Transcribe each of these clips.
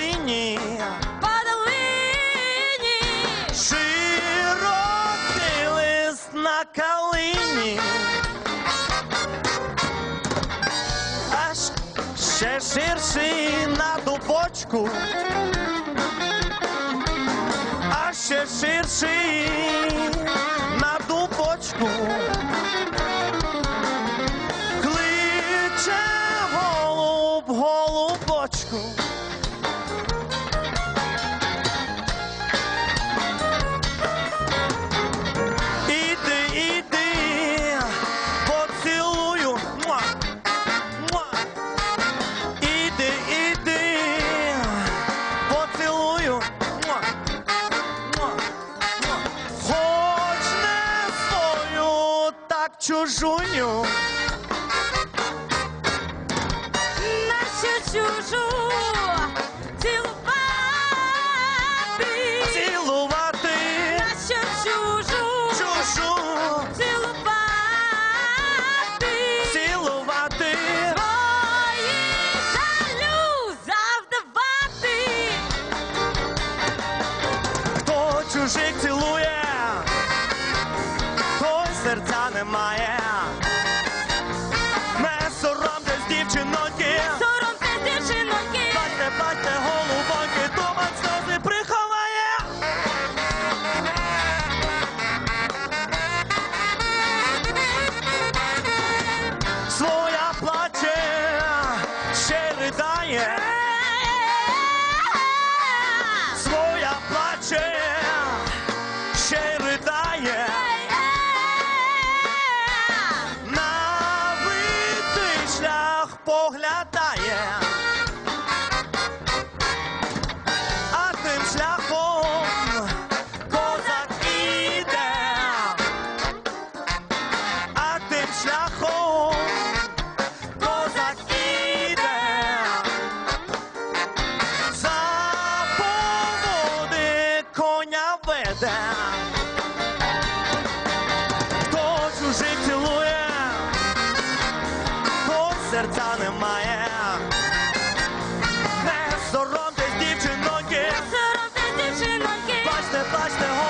Падолині, Падолині, широкий лист на калині, аж ще ширший на дубочку, а ще ширший. Так чужуню. Нашу чужу цілувати, Цілувати. Нашу чужу чужу, немає. Не соромтесь, дівчиноньки, Соромся, дівчиноньки, плачте, плачте, голубоньки, туман сльози приховає. Своя плаче, ще ридає, шлях поглядає, а тим шляхом козак іде, а тим шляхом козак іде, за поводи коня веде. Серця немає. Не соромтесь, дівчиноньки, соромтесь, дівчиноньки, плачте, плачте, голубоньки,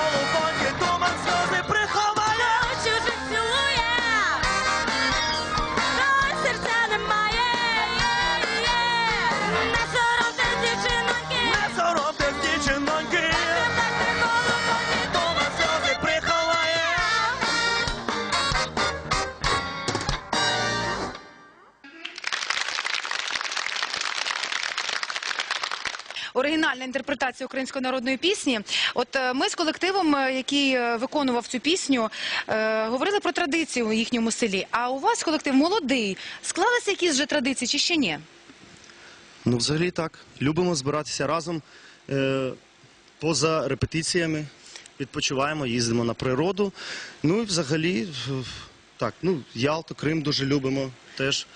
оригінальна інтерпретація української народної пісні. От е, ми з колективом, е, який е, виконував цю пісню, говорили про традиції у їхньому селі. А у вас колектив молодий. Склалися якісь вже традиції чи ще ні? Ну, взагалі так. Любимо збиратися разом поза репетиціями, відпочиваємо, їздимо на природу. Ну і взагалі, так, ну, Ялту, Крим дуже любимо теж.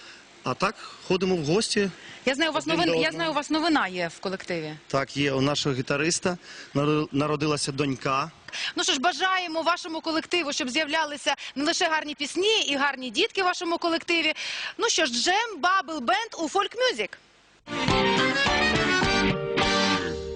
А так ходимо в гості. Я знаю, у вас Один новин. до Я одного. знаю, у вас новина є в колективі. Так, є у нашого гітариста наро- народилася донька. Ну що ж, бажаємо вашому колективу, щоб з'являлися не лише гарні пісні і гарні дітки в вашому колективі. Ну що ж, джем Бабл Бенд у фольк мюзик.